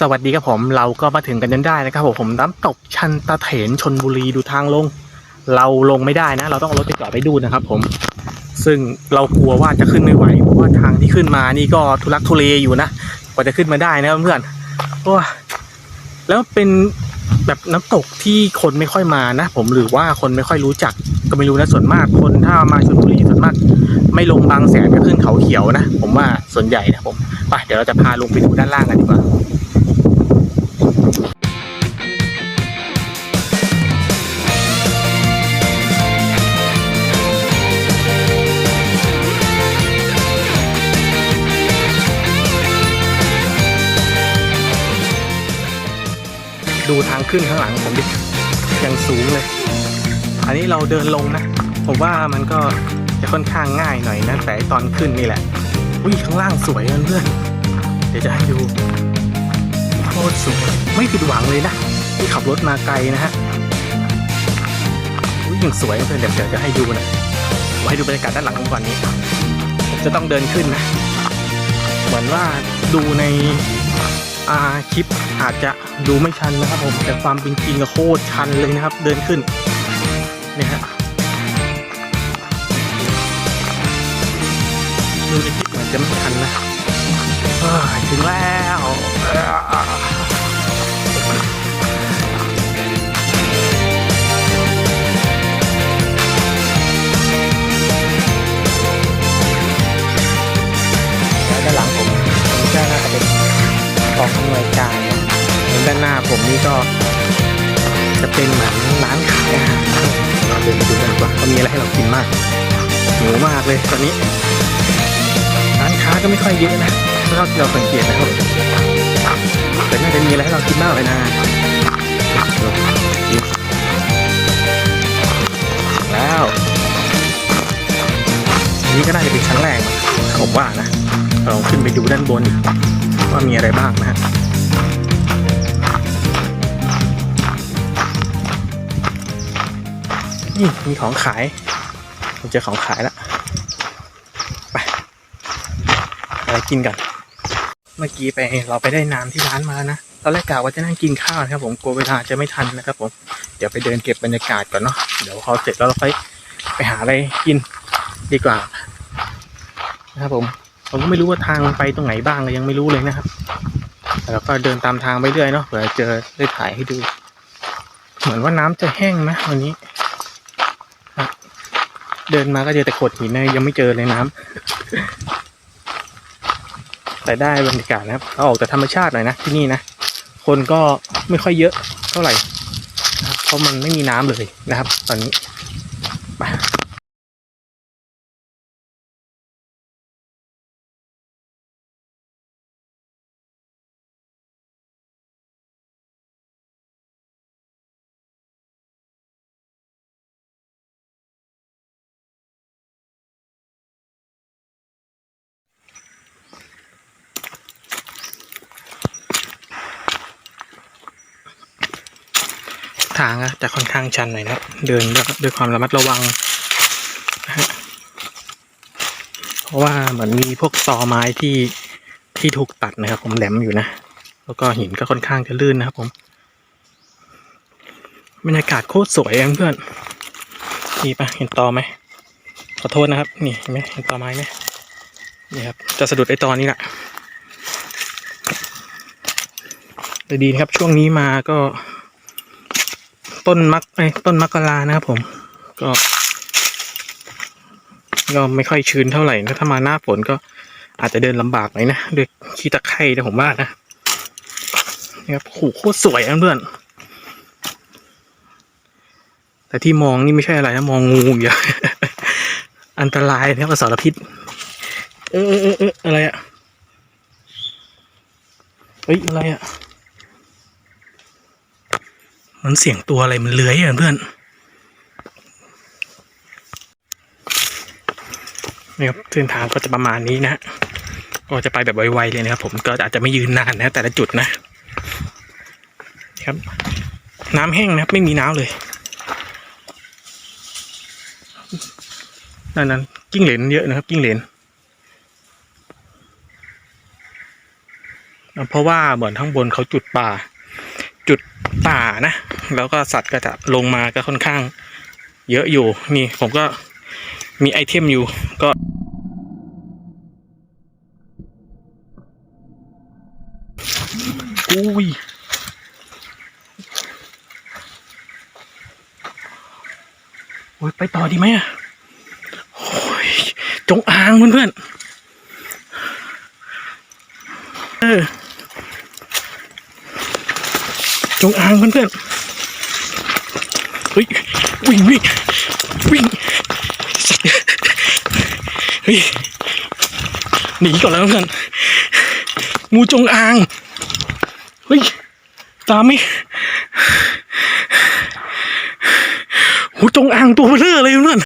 สวัสดีครับผมเราก็มาถึงกันจนได้นะครับผมผมน้ำตกชันตะเถนชนบุรีดูทางลง เราลงไม่ได้นะ เราต้องเอารถไปจอดไปดูนะครับ ผม ซึ่งเรากลัวว่าจะขึ้นไม่ไหวเพราะว่าทางที่ขึ้นมานี่ก็ทุลักทุเลอยู่นะกว่าจะขึ้นมาได้นะเพื่อนโอ้แล้วเป็น แบบน้ำตกที่คนไม่ค่อยมานะ ผมหรือว่าคนไม่ค่อยรู้จัก ก็ไม่รู้นะส่วนมากคนถ้ามาชลบุรีส่วนมาก ไม่ลงบางแสนก็ขึ้นเขาเขียวนะ ผมว่าส่วนใหญ่นะผมไปเดี๋ยวเราจะพาลงไปดูด้านล่างกันดีกว่า ดูทางขึ้นข้างหลังผมดิยังสูงเลย อันนี้เราเดินลงนะ ผมว่ามันก็จะค่อนข้างง่ายหน่อยนะแต่ตอนขึ้นนี่แหละ อุ้ยข้างล่างสวยเพื่อนเดี๋ยวจะให้ดูโคตรสวยไม่ผิดหวังเลยนะที่ขับรถมาไกลนะฮะอุ้ยยังสวยเพื่อนเดี๋ยวเดี๋ยวจะให้ดูนะให้ดูบรรยากาศด้านหลังก่อนนี้ผมจะต้องเดินขึ้นนะ เหมือนว่าดูใน อาคลิปอาจจะดูไม่ชันนะครับผม แต่ความเป็นจริงก็โคตรชันเลยนะครับ เดินขึ้นเนี่ยฮะดูในคลิปเหมือนจะไม่ชันนะถึงแล้ว องอำนวยการนด้านหน้าผมนี่ก็จะเป็นเหมือนร้านขายอาหารเราเดินไปดูกันดีกว่าเขามีอะไรให้เรากินมากหิวมากเลยตอนนี้ ร้านค้าก็ไม่ค่อยเยอะนะเท่าที่เราสังเกตนะครับแต่น่าจะมีอะไรให้เรากินบ้างเลยนะแล้วนี้ก็น่าจะเป็นชั้นแรกนะผมว่านะเราขึ้นไปดูด้านบนอีก ว่ามีอะไรบ้างนะฮะนี่มีของขายผมเจอของขายแล้วไปอะไรกินกัน เมื่อกี้ไปเราไปได้น้ำที่ร้านมานะตอนแรกกะว่าจะนั่งกินข้าวนะครับ ผมกลัวเวลาจะไม่ทันนะครับ ผมเดี๋ยวไปเดินเก็บบรรยากาศก่อนเนาะเดี๋ยวพอเสร็จแล้วเราไปไปหาอะไรกินดีกว่านะครับผม ผมก็ไม่รู้ว่าทางไปตรงไหนบ้างเลยยังไม่รู้เลยนะครับแต่เราก็เดินตามทางไปเรื่อยเนาะเผื่อเจอได้ถ่ายให้ดู เหมือนว่าน้ำจะแห้งนะวันนี้เดินมาก็เจอแต่โขดหินนะยังไม่เจอเลยน้ำแต่ได้บรรยากาศนะครับเราออกแต่ธรรมชาติหน่อยนะที่นี่นะคนก็ไม่ค่อยเยอะเท่าไหร่เพราะมันไม่มีน้ำเลยนะครับ ตอนนี้ ทางอะจะค่อนข้างชันหน่อยนะเดินด้วยด้วยความระมัดระวังนะฮะเพราะว่าเหมือนมีพวกตอไม้ที่ที่ถูกตัดนะครับ ผมแหลมอยู่นะแล้วก็หินก็ค่อนข้างจะลื่นนะครับ ผมบรรยากาศโคตรสวยเพื่อนนี่ปะเห็นตอไหมขอโทษนะครับ นี่เห็นไหมเห็นตอไม้ไหมนี่ครับจะสะดุดไอ้ตอนี้แหละแต่ดีนะครับช่วงนี้มาก็ ต้นมักไอ้ต้นมักกะลานะครับผม ก็ก็ไม่ค่อยชื้นเท่าไหร่นะถ้ามาหน้าฝนก็อาจจะเดินลำบากหน่อยนะด้วยขี้ตะไคร่นะผมว่านะนี่ครับโหโคตรสวยนะเพื่อนแต่ที่มองนี่ไม่ใช่อะไรนะมองงูอย่างอันตรายนะครับอสารพิษ เออเออเออเอออะไรอะเฮ้ยอะไรอะ มันเสียงตัวอะไรมันเลื้อยอะเพื่อนนี่ครับเส้นทางก็จะประมาณนี้นะก็จะไปแบบไวๆเลยนะครับ ผมก็อาจจะไม่ยืนนานนะแต่ละจุดนะนะครับ น้ำแห้งนะครับ ไม่มีน้ำเลยนั่นนั้นกิ้งเหลนเยอะนะครับกิ้งเหลนเพราะว่าเหมือนข้างบนเขาจุดป่า ป่านะ แล้วก็สัตว์ก็จะลงมาก็ค่อนข้าง เยอะอยู่นี่ผมก็มีไอเทมอยู่ก็อุ้ยโอ้ยไปต่อดีไหมอะโอ้ยจงอางเพื่อนๆเออ จงอางเพื่อนๆเฮ้ยวิ่งวิ่งวิ่งสัตว์เฮ้ยหนีก่อนแล้วเพื่อนงูจงอางเฮ้ยตามไหมหูจงอางตัวเบลอเลยเพื่อน